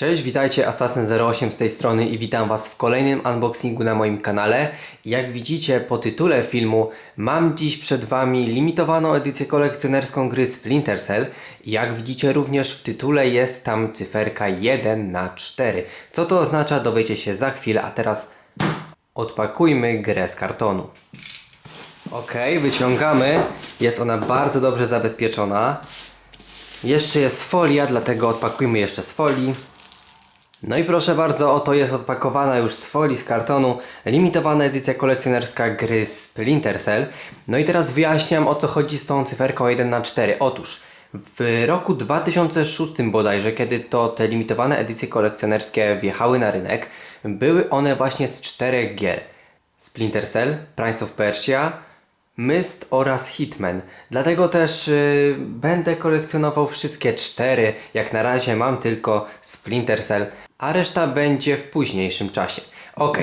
Cześć, witajcie Assassin08 z tej strony i witam Was w kolejnym unboxingu na moim kanale. Jak widzicie po tytule filmu mam dziś przed Wami limitowaną edycję kolekcjonerską gry Splinter Cell. Jak widzicie również w tytule jest tam cyferka 1 na 4. Co to oznacza dowiecie się za chwilę, a teraz odpakujmy grę z kartonu. Ok, wyciągamy. Jest ona bardzo dobrze zabezpieczona. Jeszcze jest folia, dlatego odpakujmy jeszcze z folii. No i proszę bardzo, oto jest odpakowana już z folii, z kartonu, limitowana edycja kolekcjonerska gry Splinter Cell. No i teraz wyjaśniam o co chodzi z tą cyferką 1 na 4 Otóż, w roku 2006 bodajże, kiedy to te limitowane edycje kolekcjonerskie wjechały na rynek, były one właśnie z czterech gier. Splinter Cell, Prince of Persia, Myst oraz Hitman. Dlatego też y, będę kolekcjonował wszystkie cztery. Jak na razie mam tylko Splinter Cell, a reszta będzie w późniejszym czasie. Ok.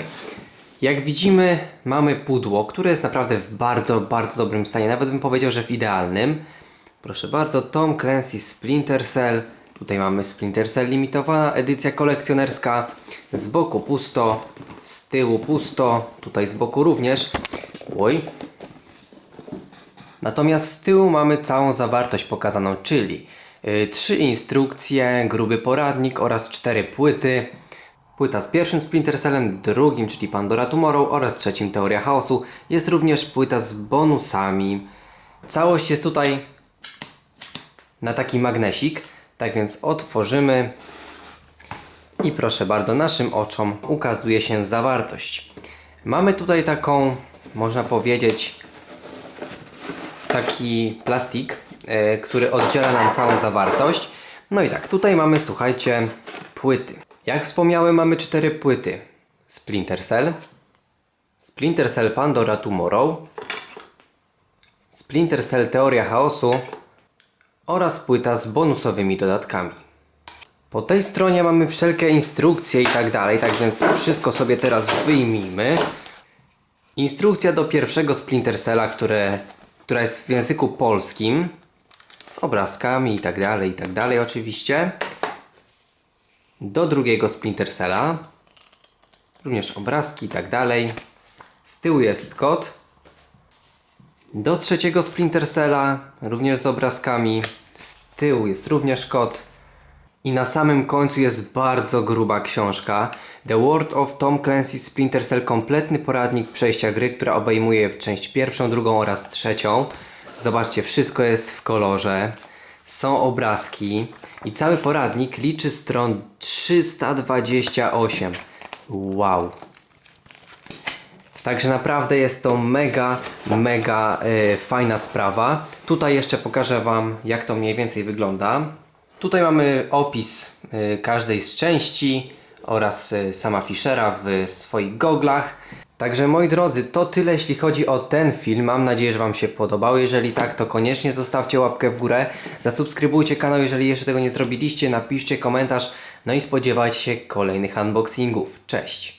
Jak widzimy, mamy pudło, które jest naprawdę w bardzo, bardzo dobrym stanie. Nawet bym powiedział, że w idealnym. Proszę bardzo, Tom Clancy Splinter Cell. Tutaj mamy Splinter Cell limitowana edycja kolekcjonerska. Z boku pusto, z tyłu pusto, tutaj z boku również. Oj, Natomiast z tyłu mamy całą zawartość pokazaną, czyli trzy instrukcje, gruby poradnik oraz cztery płyty. Płyta z pierwszym Splinter Cellem, drugim, czyli Pandora Tomorrow oraz trzecim Teoria Chaosu. Jest również płyta z bonusami. Całość jest tutaj na taki magnesik. Tak więc otworzymy i proszę bardzo, naszym oczom ukazuje się zawartość. Mamy tutaj taką, można powiedzieć, taki plastik, który oddziela nam całą zawartość. No i tak, tutaj mamy, słuchajcie, płyty. Jak wspomniałem, mamy cztery płyty. Splinter Cell, Splinter Cell Pandora Tomorrow, Splinter Cell Teoria Chaosu oraz płyta z bonusowymi dodatkami. Po tej stronie mamy wszelkie instrukcje i tak dalej, tak więc wszystko sobie teraz wyjmijmy. Instrukcja do pierwszego Splinter Cella, które, która jest w języku polskim z obrazkami i tak dalej, i tak dalej oczywiście. Do drugiego Splinter Cella również obrazki i tak dalej. Z tyłu jest kod. Do trzeciego Splinter Cella również z obrazkami. Z tyłu jest również kod. I na samym końcu jest bardzo gruba książka The World of Tom Clancy Splinter Cell kompletny poradnik przejścia gry, która obejmuje część pierwszą, drugą oraz trzecią. Zobaczcie, wszystko jest w kolorze. Są obrazki i cały poradnik liczy stron 328. Wow. Także naprawdę jest to mega, mega e, fajna sprawa. Tutaj jeszcze pokażę Wam, jak to mniej więcej wygląda. Tutaj mamy opis e, każdej z części oraz e, sama Fischera w swoich goglach. Także moi drodzy, to tyle jeśli chodzi o ten film. Mam nadzieję, że Wam się podobał. Jeżeli tak, to koniecznie zostawcie łapkę w górę. Zasubskrybujcie kanał, jeżeli jeszcze tego nie zrobiliście. Napiszcie komentarz. No i spodziewajcie się kolejnych unboxingów. Cześć!